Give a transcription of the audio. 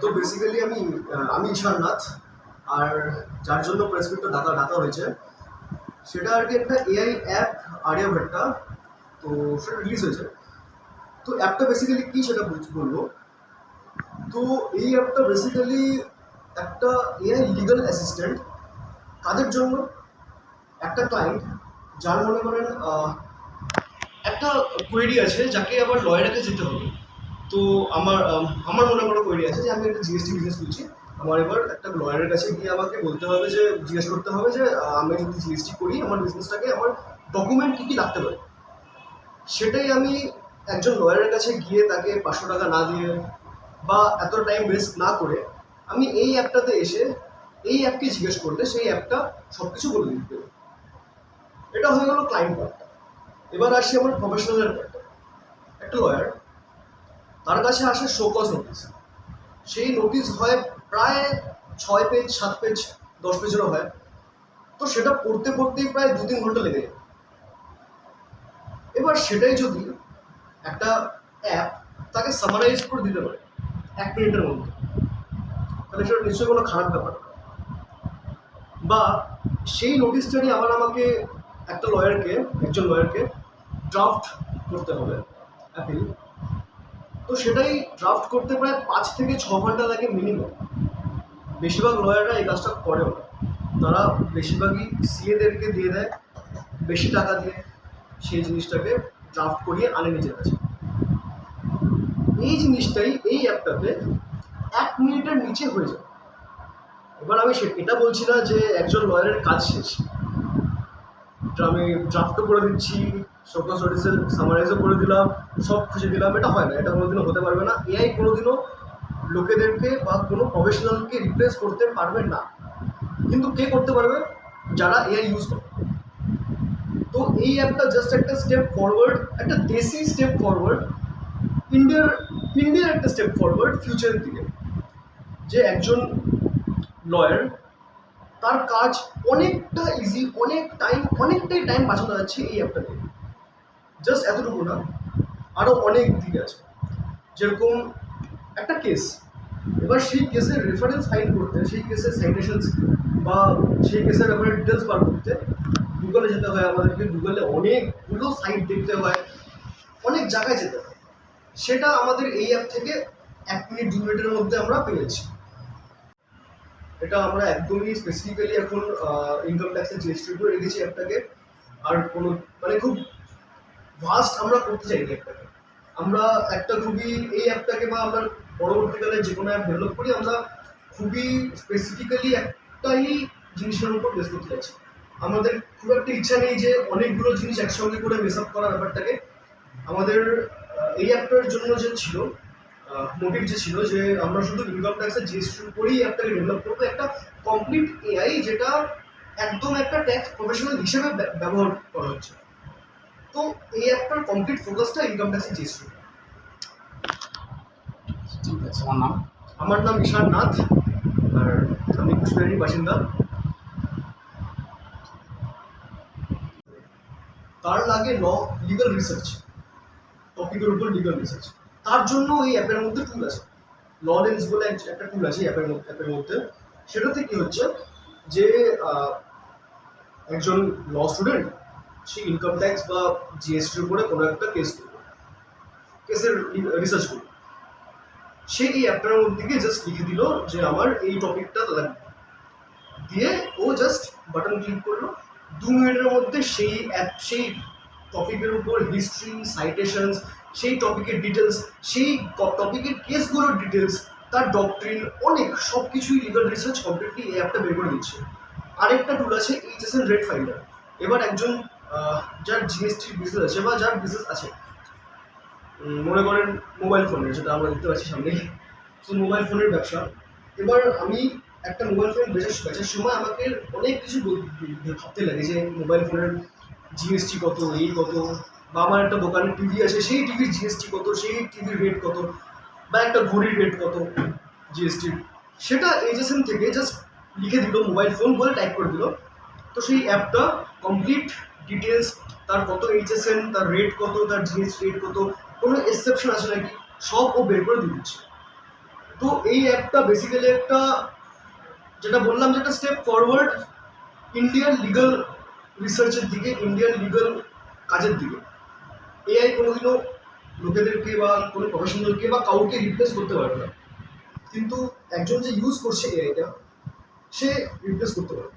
তো বেসিক্যালি আমি আমি ঈশান আর যার জন্য প্রেস মিটটা ডাকা ডাকা হয়েছে। সেটা আর কি একটা এআই অ্যাপ আর্যভট্টা তো সেটা রিলিজ হয়েছে। তো অ্যাপটা বেসিক্যালি কী সেটা বল- বলব? তো এই অ্যাপটা বেসিক্যালি একটা এআই লিগাল অ্যাসিস্ট্যান্ট কাদের জন্য? একটা ক্লায়েন্ট যার মনে করেন একটা কোয়েরি আছে, যাকে আবার লয়ারকে যেতে হবে। তো আমার আমার মনে করো কোয়েরি আছে যে আমি একটা জিএসটি বিজনেস করছি আমার এবার একটা লয়ারের কাছে গিয়ে আমাকে বলতে হবে যে, জিজ্ঞেস করতে হবে যে আমি যদি জিএসটি করি, আমার বিজনেসটাকে আমার ডকুমেন্ট কী কী লাগতে পারে? সেটাই আমি একজন লয়ারের কাছে গিয়ে তাকে পাঁচশো টাকা না দিয়ে বা এত টাইম ওয়েস্ট না করে আমি এই অ্যাপটাতে এসে এই অ্যাপকে জিজ্ঞেস করলে সেই অ্যাপটা সব কিছু বলে দিতে এটা হয়ে গেল ক্লায়েন্ট পার্টটা এবার আসি আমার প্রফেশনালের পার্টটা একটা লয়ার তার কাছে আসে শোকজ নোটিস সেই নোটিস হয় প্রায় ছয় পেজ সাত পেজ দশ পেজেরও হয়। তো সেটা পড়তে পড়তেই প্রায় দু তিন ঘণ্টা লেগে যায়। এবার সেটাই যদি একটা অ্যাপ তাকে সামারাইজ করে দিতে পারে এক মিনিটের মধ্যে, তাহলে সেটা নিশ্চয়ই কোনো খারাপ ব্যাপার বা সেই নোটিশটারই আবার আমাকে একটা লয়ারকে একজন লয়ারকে ড্রাফট করতে হবে অ্যাপিল তো সেটাই ড্রাফট করতে প্রায় পাঁচ থেকে ছ ঘণ্টা লাগে মিনিমাম বেশিরভাগ লয়াররা এই কাজটা করেও না। তারা বেশিরভাগই সিএদেরকে দিয়ে দেয়, বেশি টাকা দিয়ে সেই জিনিসটাকে ড্রাফট করিয়ে আনে নিজের কাছে। এই জিনিসটাই, এই অ্যাপটাতে এক মিনিটের নিচে হয়ে যায়। এবার আমি সে- এটা বলছি না যে একজন লয়ারের কাজ শেষ। আমি ড্রাফটও করে দিচ্ছি শোকস নোটিসের সামারাইজও করে দিলাম, সব খুঁজে দিলাম, এটা হয় না, এটা কোনোদিনও হতে পারবে না। এআই কোনোদিনও লোকেদেরকে বা কোনো প্রফেশনালকে রিপ্লেস করতে পারবে না। কিন্তু কে করতে পারবে? যারা এআই ইউজ করে। তো এই অ্যাপটা জাস্ট একটা স্টেপ ফরওয়ার্ড একটা দেশি স্টেপ ফরওয়ার্ড ইন্ডিয়ার ইন্ডিয়ার একটা স্টেপ ফরওয়ার্ড ফিউচারের দিকে। যে একজন লয়ার তার কাজ অনেকটা ইজি অনেক টাইম অনেকটাই টাইম বাঁচানো যাচ্ছে এই অ্যাপটাতে। জাস্ট এতটুকু না আরও অনেক দিক আছে। যেরকম একটা কেস এবার সেই কেসের রেফারেন্স ফাইল করতে, সেই কেসের সাইটেশনস বা সেই কেসের ব্যাপারে ডিটেলস বার করতে গুগলে যেতে হয়, আমাদেরকে গুগলে অনেকগুলো সাইট দেখতে হয়, অনেক জায়গায় যেতে হয়। সেটা আমাদের এই অ্যাপ থেকে এক মিনিট, দু মিনিটের মধ্যে আমরা পেয়েছি। এটা আমরা একদমই স্পেসিফিক্যালি এখন ইনকাম ট্যাক্সের জিএসটির করে রেখেছি অ্যাপটাকে আর কোনো মানে খুব ভাস্ট আমরা করতে চাই অ্যাপটাকে আমরা একটা খুবই, এই অ্যাপটাকে বা আমরা পরবর্তীকালে যে কোনো অ্যাপ ডেভেলপ করি, আমরা খুবই স্পেসিফিক্যালি একটাই জিনিসের উপর বেস করতে চাইছি। আমাদের খুব একটা ইচ্ছা নেই যে অনেকগুলো জিনিস একসঙ্গে করে মেস আপ করার ব্যাপারটাকে। আমাদের এই অ্যাপটার জন্য যে ছিল মোটিভ যে ছিল যে আমরা শুধু ইনকাম ট্যাক্সের জিএসটির উপরেই অ্যাপটাকে ডেভেলপ করব, একটা কমপ্লিট এআই যেটা একদম একটা ট্যাক্স প্রফেশনাল হিসেবে ব্যবহার করা হচ্ছে। তো এই অ্যাপটার কমপ্লিট ফোকাসটা ইনকাম ট্যাক্সের জিএসটি ঠিক আছে আমার নাম? আমার নাম ঈশান নাথ আর আমি কুচবিহারের বাসিন্দা। তার লাগে ল লিগাল রিসার্চ টপিকের উপর লিগাল রিসার্চ তার জন্য এই অ্যাপের মধ্যে টুল আছে। ল লেন্স বলে এক- একটা টুল আছে অ্যাপের মধ্যে অ্যাপের মধ্যে। সেটাতে কি হচ্ছে যে একজন ল স্টুডেন্ট সে ইনকাম ট্যাক্স বা জিএসটির উপরে কোনো একটা কেস করবে। কেসের রিসার্চ করবে। সে এই অ্যাপটার মধ্যে জাস্ট লিখে দিল যে আমার এই টপিকটা লাগবে দিয়ে ও জাস্ট বাটন ক্লিক করল। দু মিনিটের মধ্যে সেই অ্যাপ সেই টপিকের উপর হিস্ট্রি সাইটেশনস সেই টপিকের ডিটেলস সেই টপিকের কেসগুলোর ডিটেলস তার ডকট্রিন অনেক সব কিছুই লিগাল রিসার্চ কমপ্লিটলি এই অ্যাপটা বের করে দিচ্ছে। আরেকটা টুল আছে এইচএসএন রেড ফাইন্ডার এবার একজন যার জিএসটির বিজনেস আছে বা যার বিজনেস আছে। মনে করেন মোবাইল ফোনের যেটা আমরা দেখতে পাচ্ছি সামনে। তো মোবাইল ফোনের ব্যবসা। এবার আমি একটা মোবাইল ফোন বেচার বেচার সময় আমাকে অনেক কিছু ভাবতে লাগে যে মোবাইল ফোনের জিএসটি কত এই কত? বা আমার একটা দোকানে টিভি আছে, সেই টিভির জিএসটি কত? সেই টিভির রেট কত? বা একটা ঘড়ির রেট কত জিএসটির? সেটা এজেশন থেকে জাস্ট লিখে দিল মোবাইল ফোন বলে টাইপ করে দিল। তো সেই অ্যাপটা কমপ্লিট ডিটেলস তার কত এইচএসএন তার রেট কত, তার জিএসটি রেট কত, কোনো এক্সেপশন আছে নাকি? সব ও বের করে দিচ্ছে। তো এই অ্যাপটা বেসিক্যালি একটা, যেটা বললাম যে একটা স্টেপ ফরওয়ার্ড ইন্ডিয়ান লিগাল রিসার্চের দিকে ইন্ডিয়ান লিগাল কাজের দিকে। এআই কোনোদিনও লোকেদেরকে বা কোনো প্রফেশনালকে বা কাউকে রিপ্লেস করতে পারবে না। কিন্তু একজন যে ইউজ করছে এআইটা সে রিপ্লেস করতে পারবে।